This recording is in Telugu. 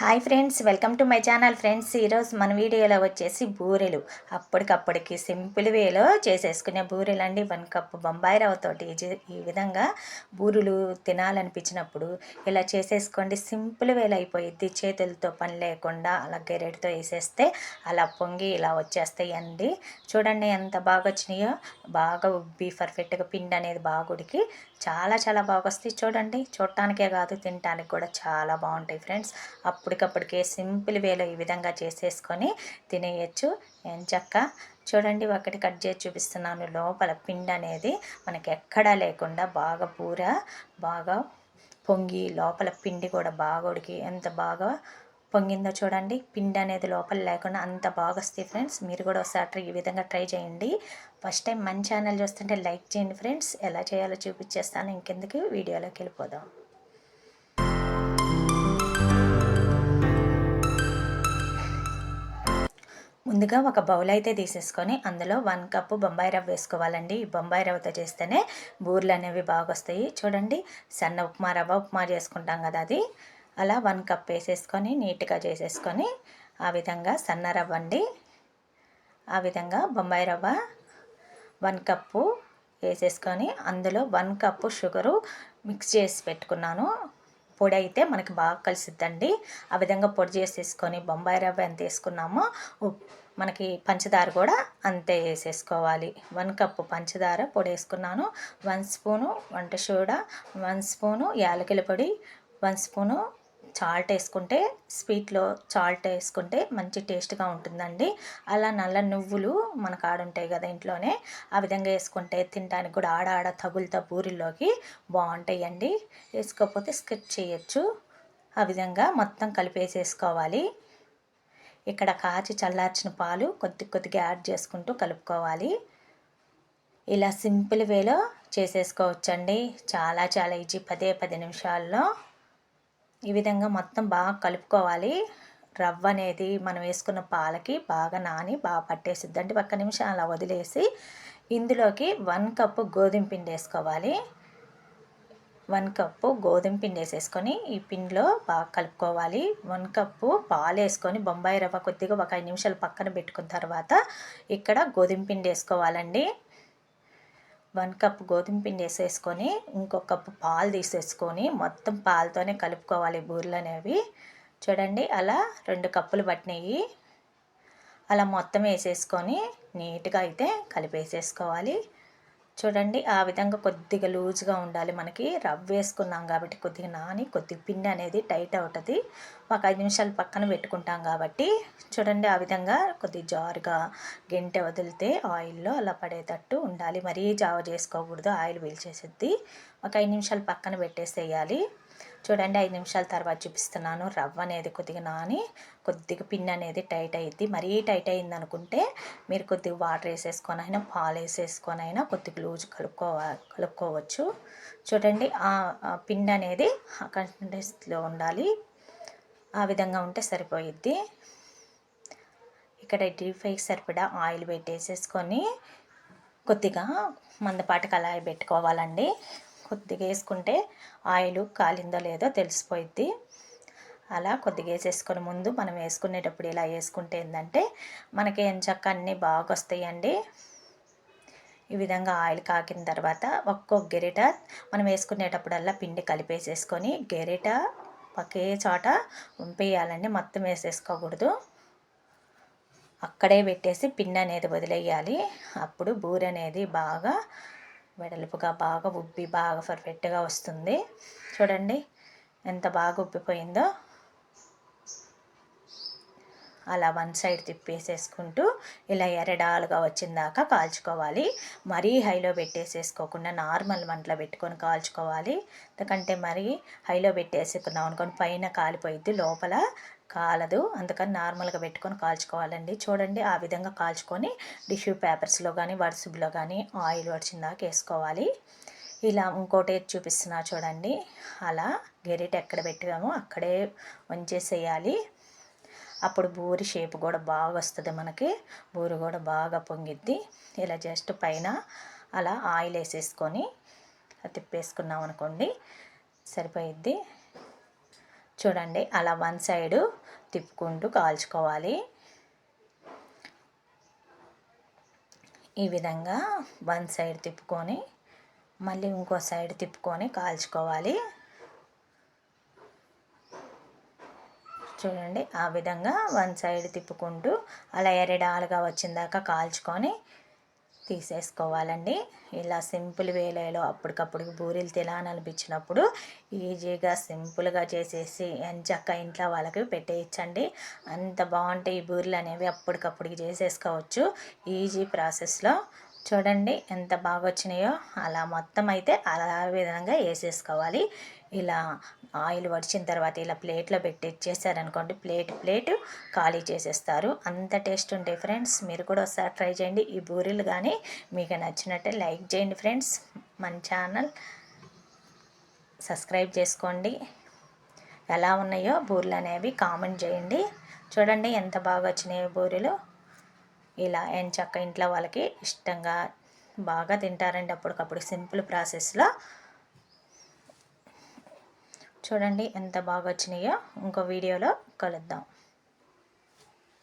Hi friends welcome to my channel friends. ఈరోజు మన వీడియోలో వచ్చేసి బూరెలు. అప్పటికప్పటికి సింపుల్ వేలో చేసేసుకునే బూరెలు అండి వన్ కప్ బొంబాయి రవ్వతోటి ఈ విధంగా బూరెలు తినాలనిపించినప్పుడు ఇలా చేసేసుకోండి. సింపుల్ వేలో అయిపోయిద్ది. చేతులతో పని లేకుండా అలా గెరెడ్తో వేసేస్తే అలా పొంగి ఇలా వచ్చేస్తాయి అండి చూడండి ఎంత బాగా వచ్చినాయో. బాగా ఉబ్బి పర్ఫెక్ట్గా పిండి అనేది బాగా చాలా చాలా బాగా వస్తాయి. చూడండి చూడటానికే కాదు తినటానికి కూడా చాలా బాగుంటాయి ఫ్రెండ్స్. అప్పటికప్పటికే సింపుల్ వేలో ఈ విధంగా చేసేసుకొని తినేయచ్చు. ఎంచక్క చూడండి ఒకటి కట్ చేసి చూపిస్తున్నాను. లోపల పిండి అనేది మనకి ఎక్కడా లేకుండా బాగా పూర బాగా పొంగి లోపల పిండి కూడా బాగా ఉడికి. ఎంత బాగా పొంగిందో చూడండి. పిండి అనేది లోపల లేకుండా అంత బాగా వస్తాయి ఫ్రెండ్స్. మీరు కూడా ఒకసారి ఈ విధంగా ట్రై చేయండి. ఫస్ట్ టైం మన ఛానల్ చూస్తుంటే లైక్ చేయండి ఫ్రెండ్స్. ఎలా చేయాలో చూపించేస్తాను. ఇంకెందుకు? వీడియోలోకి వెళ్ళిపోదాం. ముందుగా ఒక బౌల్ అయితే తీసేసుకొని అందులో వన్ కప్పు బొంబాయి రవ్వ వేసుకోవాలండి. ఈ బొంబాయి రవ్వతో చేస్తేనే బూరెలు అనేవి బాగా వస్తాయి చూడండి సన్న ఉప్మా రవ్వ ఉప్మా చేసుకుంటాం కదా అది. అలా వన్ కప్ వేసేసుకొని నీట్గా చేసేసుకొని ఆ విధంగా సన్న రవ్వ అండి. ఆ విధంగా బొంబాయి రవ్వ వన్ కప్పు వేసేసుకొని అందులో వన్ కప్పు షుగరు మిక్స్ చేసి పెట్టుకున్నాను. పొడి అయితే మనకి బాగా కలిసిద్దండి. ఆ విధంగా పొడి చేసేసుకొని బొంబాయి రవ్వ ఎంత వేసుకున్నామో మనకి పంచదార కూడా అంతే వేసేసుకోవాలి. వన్ కప్పు పంచదార పొడి వేసుకున్నాను. వన్ స్పూను వంట సోడా వన్ స్పూను యాలకుల పొడి వన్ స్పూను చాల్ట్ వేసుకుంటే స్వీట్లో చాల్ట్ వేసుకుంటే మంచి టేస్ట్గా ఉంటుందండి. అలా నల్ల నువ్వులు మనకు ఆడుంటాయి కదా ఇంట్లోనే ఆ విధంగా వేసుకుంటే తినడానికి కూడా ఆడ ఆడ తగులుతా పూరిలోకి బాగుంటాయండి. వేసుకోకపోతే స్కిప్ చేయొచ్చు. ఆ విధంగా మొత్తం కలిపేసేసుకోవాలి. ఇక్కడ కాచి చల్లార్చిన పాలు కొద్ది కొద్దిగా యాడ్ చేసుకుంటూ కలుపుకోవాలి. ఇలా సింపుల్ వేలో చేసేసుకోవచ్చండి. చాలా చాలా ఈజీ. పదే పది నిమిషాల్లో ఈ విధంగా మొత్తం బాగా కలుపుకోవాలి. రవ్వ అనేది మనం వేసుకున్న పాలకి బాగా నాని బాగా పట్టేసిద్ది. అంటే ఒక్క నిమిషం అలా వదిలేసి ఇందులోకి వన్ కప్పు గోధుమ పిండి వేసుకోవాలి. వన్ కప్పు గోధుమ పిండి వేసేసుకొని ఈ పిండిలో బాగా కలుపుకోవాలి. వన్ కప్పు పాలు వేసుకొని బొంబాయి రవ్వ కొద్దిగా ఒక ఐదు నిమిషాలు పక్కన పెట్టుకున్న తర్వాత ఇక్కడ గోధుమ పిండి వేసుకోవాలండి. వన్ కప్ గోధుమ పిండి వేసేసుకొని ఇంకొక కప్పు పాలు తీసేసుకొని మొత్తం పాలతోనే కలుపుకోవాలి బూరెలు అనేవి చూడండి అలా రెండు కప్పులు పట్టినాయి. అలా మొత్తం వేసేసుకొని నీట్గా అయితే కలిపేసేసుకోవాలి. చూడండి ఆ విధంగా కొద్దిగా లూజ్గా ఉండాలి. మనకి రవ్వ వేసుకున్నాం కాబట్టి కొద్దిగా నాని కొద్దిగా పిండి అనేది టైట్ అవుతుంది. ఒక ఐదు నిమిషాలు పక్కన పెట్టుకుంటాం కాబట్టి చూడండి ఆ విధంగా కొద్ది జారుగా గెంటె వదిలితే ఆయిల్లో అలా పడేటట్టు ఉండాలి. మరీ జావ చేసుకోకూడదు ఆయిల్ పీల్చేసిద్ది ఒక ఐదు నిమిషాలు పక్కన పెట్టేసేయాలి. చూడండి ఐదు నిమిషాల తర్వాత చూపిస్తున్నాను. రవ్వ అనేది కొద్దిగా నాని కొద్దిగా పిన్ అనేది టైట్ అయ్యిద్ది మరీ టైట్ అయింది అనుకుంటే మీరు కొద్దిగా వాటర్ వేసేసుకొని అయినా పాలు వేసేసుకొని అయినా కొద్దిగా లూజ్ కలుపుకో కలుపుకోవచ్చు. చూడండి ఆ పిన్ పిండి అనేది కన్సిస్టెన్సీలో ఉండాలి. ఆ విధంగా ఉంటే సరిపోయిద్ది. ఇక్కడ డీప్ ఫ్రైకి సరిపడా ఆయిల్ పెట్టేసేసుకొని కొద్దిగా మందపాటి కళాయి పెట్టుకోవాలండి. కొద్దిగా వేసుకుంటే ఆయిల్ కాలిందో లేదో తెలిసిపోయిద్ది. అలా కొద్దిగా వేసేసుకొని ముందు మనం వేసుకునేటప్పుడు ఇలా వేసుకుంటే ఏంటంటే మనకి ఎంచక్క అన్నీ బాగా వస్తాయండి ఈ విధంగా ఆయిల్ కాకిన తర్వాత ఒక్కొక్క గెరిట మనం వేసుకునేటప్పుడల్లా పిండి కలిపేసేసుకొని గెరిట ఒకే చోట ఉంపేయాలండి. మొత్తం వేసేసుకోకూడదు. అక్కడే పెట్టేసి పిండి అనేది వదిలేయాలి. అప్పుడు బూరె అనేది బాగా వెడల్పుగా బాగా ఉబ్బి బాగా పర్ఫెక్ట్గా వస్తుంది. చూడండి ఎంత బాగా ఉబ్బిపోయిందో. అలా వన్ సైడ్ తిప్పేసేసుకుంటూ ఇలా ఎరడాలుగా వచ్చిందాకా కాల్చుకోవాలి. మరీ హైలో పెట్టేసేసుకోకుండా నార్మల్ మంటలో పెట్టుకొని కాల్చుకోవాలి. ఎందుకంటే మరీ హైలో పెట్టేసుకున్నాం అనుకోని పైన కాలిపోయిద్ది లోపల. కాలదు. అందుకని నార్మల్గా పెట్టుకొని కాల్చుకోవాలండి. చూడండి ఆ విధంగా కాల్చుకొని టిష్యూ పేపర్స్లో కానీ వరుసలో కానీ ఆయిల్ వచ్చిందాక వేసుకోవాలి. ఇలా ఇంకోటి చూపిస్తున్నా చూడండి. అలా గెరిట ఎక్కడ పెట్టామో అక్కడే వంచేసేయాలి అప్పుడు బూరి షేప్ కూడా బాగా వస్తుంది మనకి. బూరి కూడా బాగా పొంగిద్ది. ఇలా జస్ట్ పైన అలా ఆయిల్ వేసేసుకొని తిప్పేసుకున్నాం అనుకోండి సరిపోయిద్ది. చూడండి అలా వన్ సైడు తిప్పుకుంటూ కాల్చుకోవాలి. ఈ విధంగా వన్ సైడ్ తిప్పుకొని మళ్ళీ ఇంకో సైడ్ తిప్పుకొని కాల్చుకోవాలి. చూడండి ఆ విధంగా వన్ సైడ్ తిప్పుకుంటూ అలా ఎరడాలుగా వచ్చిందాక కాల్చుకొని తీసేసుకోవాలండి. ఇలా సింపుల్ వేలేలో అప్పటికప్పుడు బూరెలు తినాలనిపించినప్పుడు ఈజీగా సింపుల్గా చేసేసి ఎంచక్క ఇంట్లో వాళ్ళకి పెట్టేయచ్చండి. అంత బాగుంటాయి ఈ బూరెలు అనేవి అప్పటికప్పుడు చేసేసుకోవచ్చు. ఈజీ ప్రాసెస్లో. చూడండి ఎంత బాగా వచ్చినాయో అలా మొత్తం అయితే అలా విధంగా వేసేసుకోవాలి. ఇలా ఆయిల్ వడిచిన తర్వాత ఇలా ప్లేట్లో పెట్టి ఇచ్చేసారనుకోండి ప్లేట్ ప్లేట్ ఖాళీ చేసేస్తారు. అంత టేస్ట్ ఉంటాయి ఫ్రెండ్స్ మీరు కూడా ఒకసారి ట్రై చేయండి. ఈ బూరెలు కానీ మీకు నచ్చినట్టే లైక్ చేయండి ఫ్రెండ్స్. మన ఛానల్ సబ్స్క్రైబ్ చేసుకోండి. ఎలా ఉన్నాయో బూరెలు అనేవి కామెంట్ చేయండి. చూడండి ఎంత బాగా వచ్చినాయో బూరెలు. ఇలా ఎంచక్క ఇంట్లో వాళ్ళకి ఇష్టంగా బాగా తింటారండి అప్పటికప్పుడు సింపుల్ ప్రాసెస్లో. చూడండి ఎంత బాగా వచ్చినాయో ఇంకో వీడియోలో కలుద్దాం.